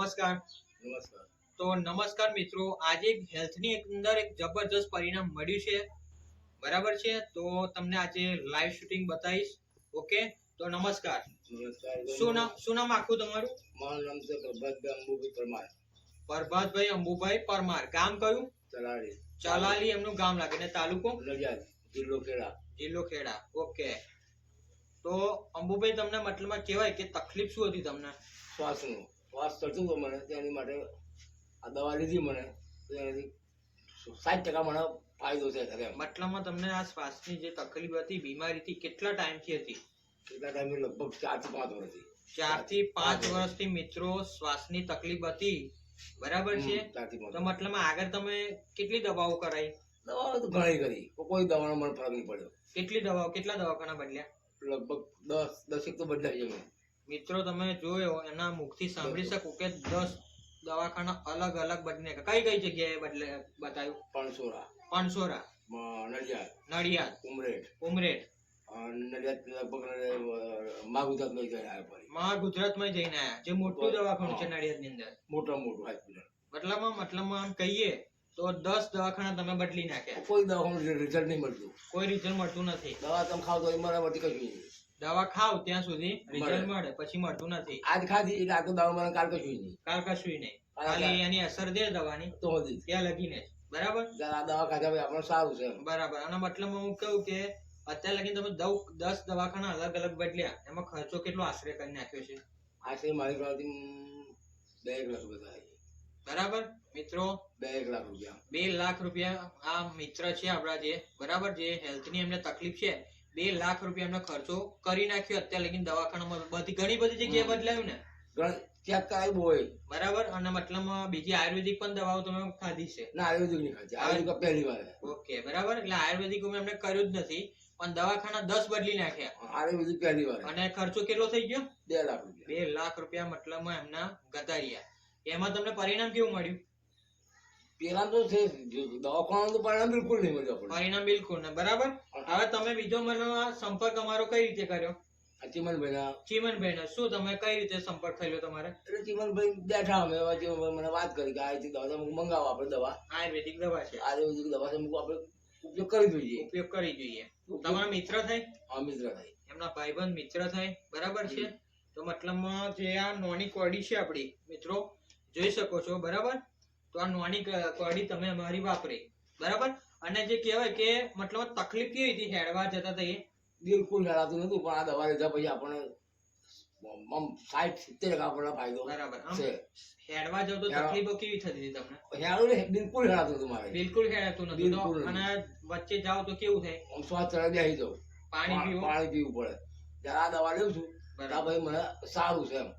નમસ્કાર. નમસ્કાર. તો નમસ્કાર મિત્રો આજે હેલ્થની અંદર એક જબરજસ્ત પરિણામ મળ્યું છે. બરાબર છે? તો તમને આજે લાઈવ શૂટિંગ બતાવીશ. ઓકે? તો નમસ્કાર. નમસ્કાર. શું નામ શું નામ આખું તમારું? મારું નામ છે પ્રભાતભાઈ અંબુભાઈ પરમાર. પ્રભાતભાઈ અંબુભાઈ પરમાર. ગામ કયું? ચલાલી. ચલાલી એમનું ગામ લાગે. ને તાલુકો? રજાજ જિલ્લો ખેડા. જિલ્લો ખેડા. ઓકે. તો અંબુભાઈ તમને મતલબમાં કહેવાય કે તકલીફ શું હતી તમને? શ્વાસનું. શ્વાસ ચડતું હતું મને તેની માટે આ દવા લીધી મને તો એનાથી સાઠ ટકા મને ફાયદો છે ખરે મતલબમાં તમને આ શ્વાસની જે તકલીફ હતી બીમારીથી કેટલા ટાઈમથી હતી? કેટલા ટાઈમે લગભગ ચારથી પાંચ વર્ષથી. ચારથી પાંચ વર્ષથી મિત્રો શ્વાસની તકલીફ હતી. બરાબર છે? તો મતલબમાં આગળ તમે કેટલી દવાઓ કરાઈ? દવાઓ તો ઘણી કરી. કોઈ દવાનો મને ફરક નહીં પડ્યો. કેટલી દવાઓ કેટલા દવાખાના બદલ્યા લગભગ દસ દસેક તો બદલાઈ છે મેં મિત્રો તમે જોયો એના મુખથી સાંભળી શકો કે દસ દવાખાના અલગ અલગ બદલે કઈ કઈ જગ્યાએ બદલે બતાવ્યું પણસોરા. પણસોરા. મ- નડિયાદ. નડિયાદ. ઉમરેઠ. ઉમરેઠ. નડિયાદ લગભગ મા ગુજરાતમાં જઈને આવ્યો ફરી. ગુજરાતમાં જઈને જે મોટું દવાખાનું છે નડિયાદની અંદર. મોટા મોટું હોસ્પિટલ મતલબમાં મતલબમાં આમ કહીએ તો દસ દવાખાના તમે બદલી નાખ્યા. કોઈ દવાનું રિઝલ્ટ નહીં મળતું. કોઈ રિઝલ્ટ મળતું નથી. દવા તમે ખાવ તો મારા વટી કશું નહીં. દવા ખાવ ત્યાં સુધી રિઝલ્ટ મળે. પછી મળતું નથી. આજ ખાધી એટલે આ દવા મને કાલ કશું નહીં. કાલ કશું નહીં. ખાલી એની અસર દે દવાની તો ત્યાં લગીને બરાબર? આ દવા ખાધા પછી આપણને સારું છે બરાબર. અને મતલબ હું કહું કે અત્યારે લગીને તમે દવ દસ દવાખાના અલગ અલગ બદલ્યા એમાં ખર્ચો કેટલો આશરે કરી નાખ્યો છે? આશરે મારી પાસે બે એક લાખ રૂપિયા બરાબર? મિત્રો બે એક લાખ રૂપિયા. બે લાખ રૂપિયા આ મિત્ર છે આપણા જે. બરાબર? જે હેલ્થની એમને તકલીફ છે બે લાખ રૂપિયા એમનો ખર્ચો કરી નાખ્યો. અત્યારે લગીને દવાખાનામાં બધી ઘણી બધી જગ્યાએ. બદલાયું ને. ચેક કરાવી હોય. બરાબર? અને મતલબ બીજી આયુર્વેદિક પણ દવાઓ તમે ખાધી છે. ના આયુર્વેદિક નહીં ખાધી. આયુર્વેદિક પહેલી વાર ઓકે બરાબર? એટલે આયુર્વેદિક મેં એમને કર્યું જ નથી પણ દવાખાના દસ બદલી નાખ્યા. આયુર્વેદિક પહેલી વાર અને ખર્ચો કેટલો થઈ ગયો? બે લાખ રૂપિયા. બે લાખ રૂપિયા મતલબમાં એમના ગતારિયા એમાં તમને પરિણામ કેવું મળ્યું? પેલા તો છે દવાખાના તો પરિણામ બિલકુલ નહીં મળ્યું આપણને. પરિણામ બિલકુલ ને બરાબર? હવે તમે બીજો મને સંપર્ક અમારો કઈ રીતે કર્યો? ચીમનભાઈના. શું તમે કઈ રીતે સંપર્ક થયેલો તમારે? એટલે ચીમનભાઈ બેઠા અમે. ચીમનભાઈ મને વાત કરી કે દવા તમે મંગાવો આપણે દવા. આયુર્વેદિક દવા છે. આયુર્વેદિક દવા આપણે ઉપયોગ કરી જોઈએ. ઉપયોગ કરી જોઈએ. તમારા મિત્ર થાય હા મિત્ર થાય એમના ભાઈબંધ મિત્ર થાય બરાબર છે? તો મતલબમાં જે આ નોની કોડી છે આપણી મિત્રો જોઈ શકો છો. બરાબર? તો આ નોની કોડી તમે અમારી વાપરી. બરાબર? અને જે કહેવાય કે મતલબ તકલીફ કેવી હતી? હેડવા જતા તઈએ બિલકુલ હેડાતું નતું પણ આ દવા લીધા પછી આપણે સાઠ સિત્તેર ટકા આપણને ફાયદો બરાબર. છે. હેડવા જાવ તો તકલીફો કેવી થતી હતી તમને? હેડું બિલકુલ હેડાતું હતું મારે. બિલકુલ હેડાતું નતું અને વચ્ચે જાવ તો કેવું થાય શ્વાસ ચડે બેસી જાઉં પાણી પીવું? પાણી પીવું પડે. જરા દવા લેવું છું ત્યાં બરાબર પછી મને સારું છે એમ.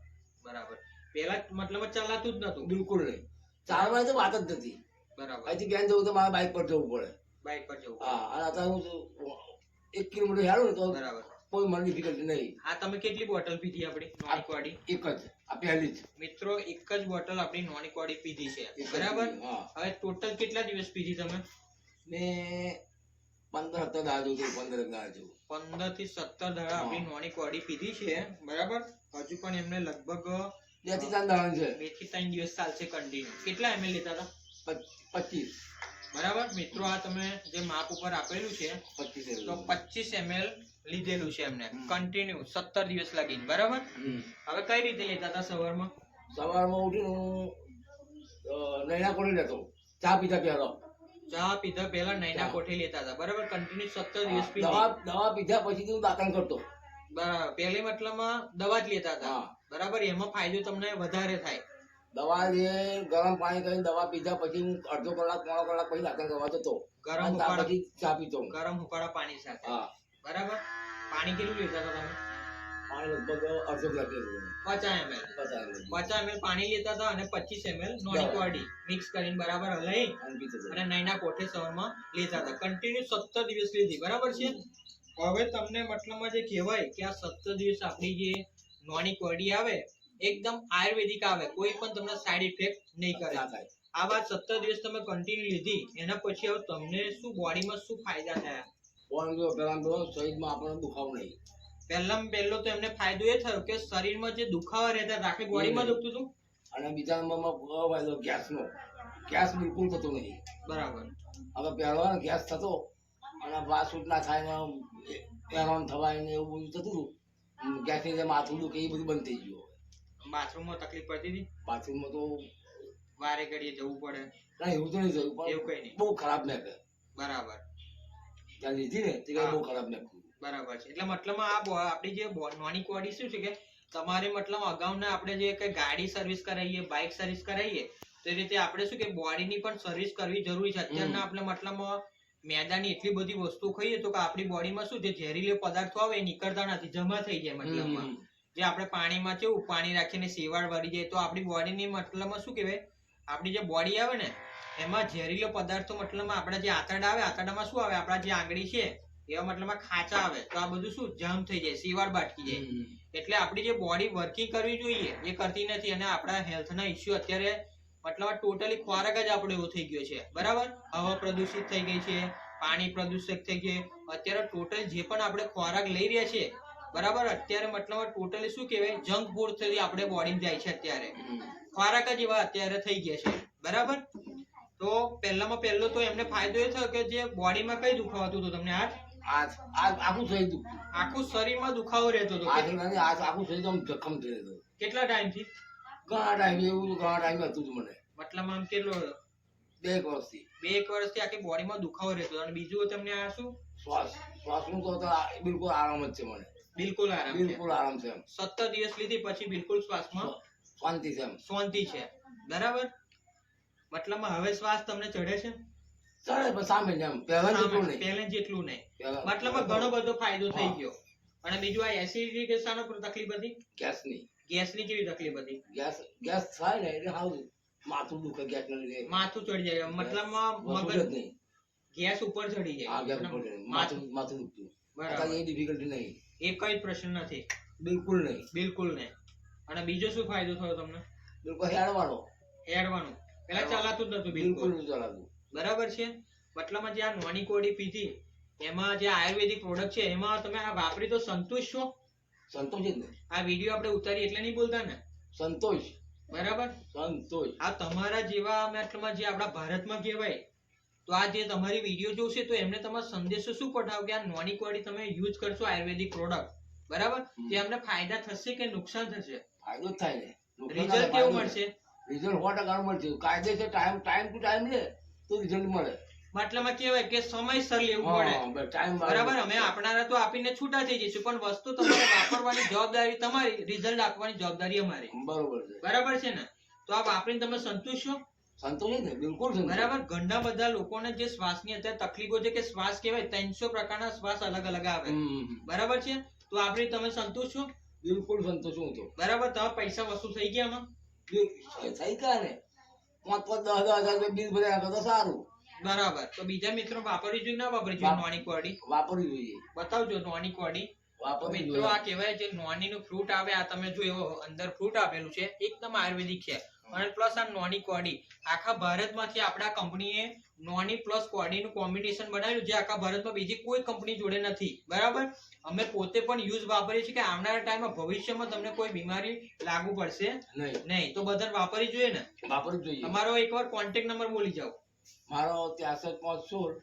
બરાબર. પેલા મતલબ ચલાતું જ નતું બિલકુલ નહીં. ચાલવાની તો વાત જ નથી. બરાબર. અહીંથી બેન જવું તો મારે બાઇક પર જવું પડે. બાઇક પર જવું હા અને અત્યારે હું એક કિલોમીટર હેડું ને તો બરાબર. કોઈ મને ડિફિકલ્ટી નહીં. હા તમે કેટલી બોટલ પીધી આપણી? નોની કોડી એક જ આ પહેલી જ. મિત્રો એક જ બોટલ આપણી નોની કોડી પીધી છે. બરાબર? હવે ટોટલ કેટલા દિવસ પીધી તમે? મેં પંદર સત્તર દાડા જોઉં પંદર દાડા જોઉં પંદરથી સત્તર દાડા આપણી નોની કોડી પીધી છે બરાબર? હજુ પણ એમને લગભગ બેથી ત્રણ છે. બેથી ત્રણ દિવસ ચાલશે કન્ટિન્યુ કેટલા એમએલ લેતા હતા? પચીસ. બરાબર? મિત્રો આ તમે જે માપ ઉપર આપેલું છે પચીસ તો પચીસ એમએલ લીધેલું છે એમને. કન્ટિન્યુ સત્તર દિવસ લાગીને. બરાબર? હવે કઈ રીતે લેતા હતા સવારમાં? સવારમાં ઉઠીને હું નૈના કોઠી લેતો. ચા પીતા પહેલો ચા પીધા પહેલા નૈના. કોઠી લેતા હતા. બરાબર? કન્ટિન્યુ સત્તર દિવસ દવા દવા પીધા પછી હું દાંતણ કરતો. પહેલી મતલબમાં દવા જ લેતા હતા. બરાબર? એમાં ફાયદો તમને વધારે થાય. દવા લે ગરમ પાણી કરીને દવા પીધા પછી હું અડધો કલાક પોણો કલાક પછી દાખલ કરવા જતો. ગરમ પછી ચા પીતો ગરમ ઉકાળા પાણી સાથે. હા. બરાબર? પાણી કેટલું લેતા હતા તમે? પાણી લગભગ અડધો કલાક પીધું પચાસ એમએલ પચાસ એમએલ પાણી લેતા હતા અને પચીસ એમએલ નોની દવા. મિક્સ કરીને બરાબર હલાઈ. અને નૈના કોઠે સવારમાં લેતા હતા. કન્ટિન્યુ સત્તર દિવસ લીધી. બરાબર છે? હવે તમને મતલબમાં જે કહેવાય કે આ સત્તર દિવસ આપણી જે નોની કોડી આવે એકદમ આયુર્વેદિક આવે કોઈ પણ તમને સાઈડ ઇફેક્ટ નહીં કરે. આ વાત સત્તર દિવસ તમે કન્ટિન્યુ લીધી એના પછી હવે તમને શું બોડીમાં શું ફાયદા થયા? પણ જો તો શરીરમાં આપણને દુખાવો નહીં. પહેલામાં પહેલો તો એમને ફાયદો એ થયો કે શરીરમાં જે દુખાવા રહેતા રાખે બોડીમાં. દુખતું હતું? અને બીજા નંબરમાં ફાયદો ગેસનો. ગેસ બિલકુલ થતો નહીં. બરાબર. હવે પહેલો ગેસ થતો અને વાસ ના થાય ને એરોન થવાય ને એવું બધું થતું હતું. ગેસની જે માથું દુખે એ બધું બંધ થઈ ગયું બાથરૂમમાં તકલીફ પડતી હતી? બાથરૂમમાં તો વારે ઘડીએ જવું પડે. ના એવું તો નહીં થયું એવું પણ કઈ નહીં. બહુ ખરાબ નાખે બરાબર. ત્યાં લીધી ને તે બહુ ખરાબ નાખ્યું બરાબર છે. એટલે મતલબમાં આ આપણી જે નોની કોડી શું છે કે તમારે મતલબ અગાઉના આપણે જે કઈ ગાડી સર્વિસ કરાવીએ બાઇક સર્વિસ કરાવીએ તો એ રીતે આપણે શું કે બોડીની પણ સર્વિસ કરવી જરૂરી છે. અત્યારના આપણે મતલબમાં મેદાની એટલી બધી વસ્તુ ખાઈએ તો કે આપણી બોડીમાં શું જે ઝેરીલો પદાર્થો આવે એ નીકળતા નથી જમા થઈ જાય મતલબમાં. જે આપણે પાણીમાં કેવું પાણી રાખીને સેવાળ વળી જાય તો આપણી બોડીની મતલબમાં શું કહેવાય? આપણી જે બોડી આવે ને એમાં ઝેરીલો પદાર્થો મતલબમાં આપણા જે આંતરડા આવે આંતરડામાં શું આવે? આપણા જે આંગળી છે એવા મતલબમાં ખાંચા આવે. તો આ બધું શું? જામ થઈ જાય સેવાળ બાટકી જાય. એટલે આપણી જે બોડી વર્કિંગ કરવી જોઈએ એ કરતી નથી. અને આપણા હેલ્થના ઇસ્યુ અત્યારે મતલબ ટોટલી ખોરાક જ આપણો એવો થઈ ગયો છે. બરાબર? હવા પ્રદૂષિત થઈ ગઈ છે પાણી પ્રદૂષિત થઈ ગયું અત્યારે ટોટલ જે પણ આપણે ખોરાક લઈ રહ્યા છીએ બરાબર? અત્યારે મતલબ ટોટલી શું કહેવાય? જંક ફૂડથી આપણે બોડી જાય છે અત્યારે. ખોરાક જ એવા અત્યારે થઈ ગયા છે. બરાબર? તો પહેલામાં પહેલો તો એમને ફાયદો એ થયો કે જે બોડીમાં કઈ દુખાવતું હતું તમને હાથ આખું શરીર દુખતું આખું શરીરમાં દુખાવો રહેતો હતો આખું શરીર જખમ થઈ જતો. કેટલા ટાઈમથી ઘણા આવી એવું તો આવી હતું જ મને. મતલબ આમ કેટલો બે એક વર્ષથી. બે એક વર્ષથી આખી બોડીમાં દુખાવો રહેતો અને બીજું તમને આ શું? શ્વાસ. શ્વાસનું તો બિલકુલ આરામ જ છે મને. બિલકુલ આરામ બિલકુલ આરામ છે સત્તર દિવસ લીધી પછી બિલકુલ શ્વાસમાં શાંતિ છે એમ. શાંતિ છે. બરાબર? મતલબમાં હવે શ્વાસ તમને ચડે છે? ચડે પણ સામે જ એમ. પહેલા જેટલું નહીં. પહેલા જેટલું નહીં. મતલબ ઘણો બધો ફાયદો થઈ ગયો. અને બીજું આ એસિડિટી કે શાનો પર તકલીફ હતી? ગેસની ગેસની કેવી તકલીફ હતી? ગેસ ગેસ થાય ને એટલે હાવ માથું દુખે ગેસના લીધે. માથું ચડી જાય મતલબમાં મગજ નહીં. ગેસ ઉપર ચડી આ ગેસ ઉપર માથું માથું દુખતું. બરાબર. એ ડિફિકલ્ટી નહીં. એ કઈ પ્રશ્ન નથી. બિલકુલ નહીં. બિલકુલ નહીં. અને બીજો શું ફાયદો થયો તમને? બિલકુલ હેડવાનો. હેડવાનું. પેલા ચલાતું જ નતું બિલકુલ. બિલકુલ ચલાતું. બરાબર છે? મતલબમાં જે આ નોની કોડી પીધી એમાં જે આયુર્વેદિક પ્રોડક્ટ છે એમાં તમે આ વાપરી તો સંતુષ્ટ છો? સંતોષ જ નહીં. આ વીડિયો આપણે ઉતારી એટલે નહીં બોલતા ને? સંતોષ. બરાબર? સંતોષ. આ તમારા જેવા મતલબમાં જે આપણા ભારતમાં કહેવાય તો આ જે તમારી વીડિયો જોશે તો એમને તમારો સંદેશો શું પઠાવો કે આ નોની કોડી તમે યુઝ કરશો આયુર્વેદિક પ્રોડક્ટ બરાબર? તે એમને ફાયદા થશે કે નુકસાન થશે? ફાયદો થાય ને રિઝલ્ટ કેવું મળશે? રિઝલ્ટ સો ટકા મળશે. કાયદેસર ટાઈમ ટાઈમ ટુ ટાઈમ લે તો રિઝલ્ટ મળે. મતલબમાં કહેવાય કે સમયસર લેવું પડે. બરાબર અમે આપનારા તો આપીને છૂટા થઈ જઈશું પણ વસ્તુ તમારે વાપરવાની જવાબદારી તમારી રિઝલ્ટ આપવાની જવાબદારી અમારી. બરોબર છે. બરાબર છે ને? તો આ વાપરીને તમે સંતુષ્ટ છો બિલકુલ બરાબર? ઘણા બધા લોકોને જે શ્વાસની અત્યારે તકલીફો છે કે શ્વાસ કહેવાય ત્રણસો પ્રકારના શ્વાસ અલગ અલગ આવે. બરાબર છે? તો આપણી તમે સંતુષ્ટ છો બિલકુલ સંતોષ હું તો. બરાબર? તમારા પૈસા વસૂલ થઈ ગયા આમાં? થઈ ગયા ને. પાંચ પાંચ દસ દસ હજાર રૂપિયા બિલ ભર્યા તો સારું. બરાબર. તો બીજા મિત્રો વાપરવી જોઈએ ના વાપરવી જોઈએ નોની કોડી? વાપરવી જોઈએ. બતાવજો નોની કોડી. મિત્રો આ કહેવાય જે નોની નું ફ્રૂટ આવે આ તમે જો એવો અંદર ફ્રૂટ આપેલું છે એકદમ આયુર્વેદિક છે. અને પ્લસ આ નોની કોડી. આખા ભારતમાંથી આપણા કંપનીએ નોની પ્લસ કોડી નું કોમ્બિનેશન બનાવ્યું જે આખા ભારતમાં બીજી કોઈ કંપની જોડે નથી. બરાબર? અમે પોતે પણ યુઝ વાપરીએ છીએ કે આવનારા ટાઈમમાં ભવિષ્યમાં તમને કોઈ બીમારી લાગુ પડશે નહીં. નહીં. તો બધા વાપરી જોઈએ ને? વાપરવું જોઈએ. તમારો એકવાર કોન્ટેક્ટ નંબર બોલી જાઓ. મારો ત્યાસઠ પાંચ સોળ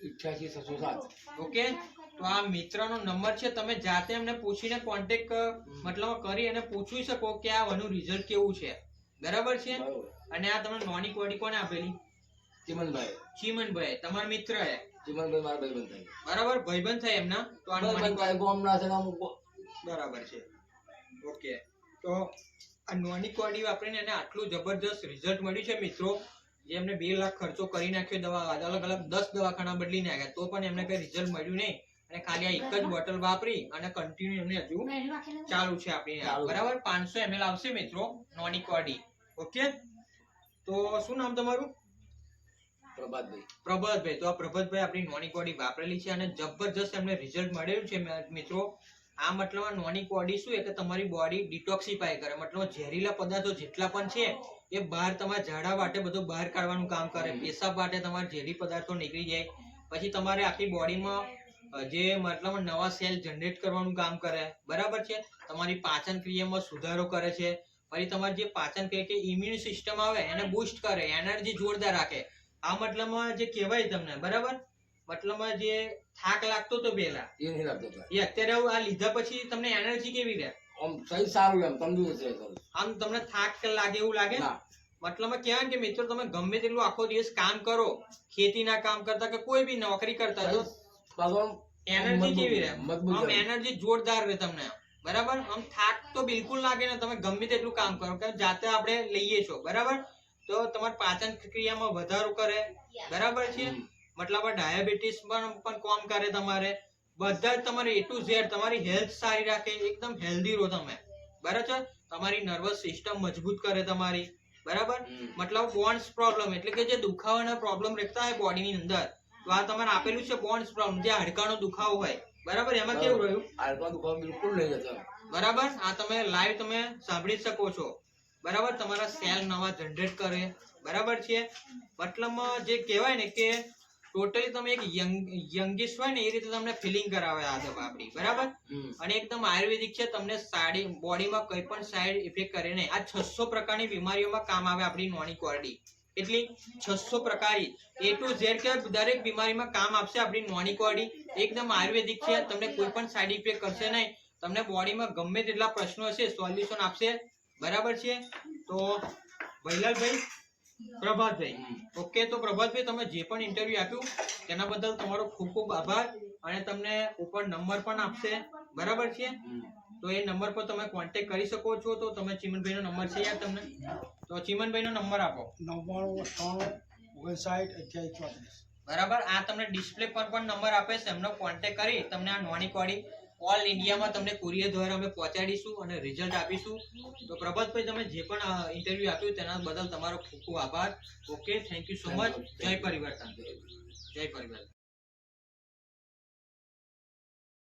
ઇઠ્યાસી છસો સાત. ઓકે તો આ મિત્રનો નંબર છે તમે જાતે એમને પૂછીને કોન્ટેક મતલબ કરી અને પૂછી શકો કે આ વાનું રિઝલ્ટ કેવું છે. બરાબર છે? અને આ તમને નોની કોડી કોને આપેલી? ચીમનભાઈ. ચીમનભાઈ તમારા મિત્ર હે ચીમનભાઈ મારા ભાઈબંધ થાય. બરાબર? ભાઈબંધ થાય એમના? તો આ નોની ગોમના છે બરાબર છે. ઓકે. તો આ નોની કોડી વાપરીને એને આટલું જબરજસ્ત રિઝલ્ટ મળ્યું છે મિત્રો. જે એમને બે લાખ ખર્ચો કરી નાખ્યો દવા અલગ અલગ દસ દવાખાના બદલી નાખ્યા તો પણ એમને કઈ રિઝલ્ટ મળ્યું નહીં. અને ખાલી આ એક જ બોટલ વાપરી અને કન્ટિન્યુ એમને હજુ ચાલુ છે આપણી બરાબર? પાંચસો એમએલ આવશે મિત્રો નોની કોડી ઓકે? તો શું નામ તમારું? પ્રભાતભાઈ. પ્રભાતભાઈ. તો આ પ્રભાતભાઈ આપણી નોની કોડી વાપરેલી છે અને જબરજસ્ત એમને રિઝલ્ટ મળેલું છે મિત્રો. આ મતલબ નોની કોડી શું? એટલે તમારી બોડી ડિટોક્સિફાય કરે. મતલબ ઝેરીલા પદાર્થો જેટલા પણ છે એ બહાર તમારા ઝાડા માટે બધું બહાર કાઢવાનું કામ કરે. પેશાબ માટે તમારા ઝેરી પદાર્થો નીકળી જાય. પછી તમારે આખી બોડીમાં જે મતલબ નવા સેલ જનરેટ કરવાનું કામ કરે. બરાબર છે? તમારી પાચન ક્રિયામાં સુધારો કરે છે. પછી તમારી જે પાચન ક્રિયા કે ઇમ્યુન સિસ્ટમ આવે એને બૂસ્ટ કરે એનર્જી જોરદાર રાખે. આ મતલબમાં જે કહેવાય તમને બરાબર? મતલબમાં જે થાક લાગતો તો પહેલા. એ નહીં લાગતો એ અત્યારે આ લીધા પછી તમને એનર્જી કેવી રહે? આમ સહી સારું એમ તંદુરસ્ત રહે શરીર. આમ તમને થાક લાગે એવું લાગે? મતલબ કહેવાય કે મિત્રો તમે ગમે તેટલું આખો દિવસ કામ કરો ખેતીના કામ કરતા કે કોઈ બી નોકરી કરતા તો એનર્જી કેવી રહે? મજબૂત આમ એનર્જી જોરદાર રહે તમને બરાબર? આમ થાક તો બિલકુલ લાગે ને તમે ગમે તેટલું કામ કરો કે જાતે આપણે લઈએ છો બરાબર? તો તમારી પાચન ક્રિયામાં વધારો કરે. બરાબર છે. મતલબ ડાયાબિટીસ પણ પણ કોમ કરે તમારે. બધા જ તમારે એ ટુ ઝેડ તમારી હેલ્થ સારી રાખે એકદમ હેલ્ધી રહો તમે. બરાબર છે? તમારી નર્વસ સિસ્ટમ મજબૂત કરે તમારી. બરાબર? મતલબ બોન્ડ્સ પ્રોબ્લેમ એટલે કે જે દુખાવાના પ્રોબ્લેમ રહેતા હોય બોડીની અંદર તો આ તમારે આપેલું છે બોન્ડ્સ પ્રોબ્લેમ જે હાડકાનો દુખાવો હોય. બરાબર? એમાં કેવું રહ્યું? હાડકા દુખાવો બિલકુલ નહીં જતો. બરાબર? આ તમે લાઈવ તમે સાંભળી શકો છો. બરાબર? તમારા સેલ નવા જનરેટ કરે. બરાબર છે? મતલબમાં જે કહેવાય ને કે ટોટલી તમે એક યંગ યંગિસ્ટ હોય ને એ રીતે તમને ફિલિંગ કરાવે આ દવા આપણી બરાબર? અને એકદમ આયુર્વેદિક છે તમને સાડી બોડીમાં કોઈ પણ સાઈડ ઇફેક્ટ કરે નહીં. આ છસો પ્રકારની બીમારીઓમાં કામ આવે આપણી નોની કોરડી એટલી છસો પ્રકારી. એ ટુ ઝેડ કે દરેક બીમારીમાં કામ આપશે આપણી નોની કોરડી એકદમ આયુર્વેદિક છે તમને કોઈ પણ સાઈડ ઇફેક્ટ કરશે નહીં. તમને બોડીમાં ગમે તેટલા પ્રશ્નો હશે સોલ્યુશન આપશે. બરાબર છે? તો ભૈલાલભાઈ પ્રભાતભાઈ. ઓકે તો પ્રભાતભાઈ તમે જે પણ ઇન્ટરવ્યુ આપ્યું તેના બદલ તમારો ખૂબ ખૂબ આભાર અને તમને ઉપર નંબર પણ આપશે. બરાબર છે? તો એ નંબર પર તમે કોન્ટેક્ટ કરી શકો છો. તો તમે ચિમનભાઈનો નંબર છે યાર તમને. તો ચિમનભાઈનો નંબર આપો. નવ્વાણું અઠ્ઠાણું ઓગણસાઠ અઠ્યાવીસ ચોત્રીસ. બરાબર? આ તમને ડિસ્પ્લે પર પણ નંબર આપે છે. એમનો કોન્ટેક્ટ કરી તમને આ નોની કોડી ઓલ ઇન્ડિયામાં તમને કુરિયર દ્વારા અમે પહોંચાડીશું અને રિઝલ્ટ આપીશું. તો પ્રભાતભાઈ તમે જે પણ ઇન્ટરવ્યુ આપ્યું તેના બદલ તમારો ખૂબ ખૂબ આભાર. Okay thank you so much જય પરિવર્તન જય પરિવર્તન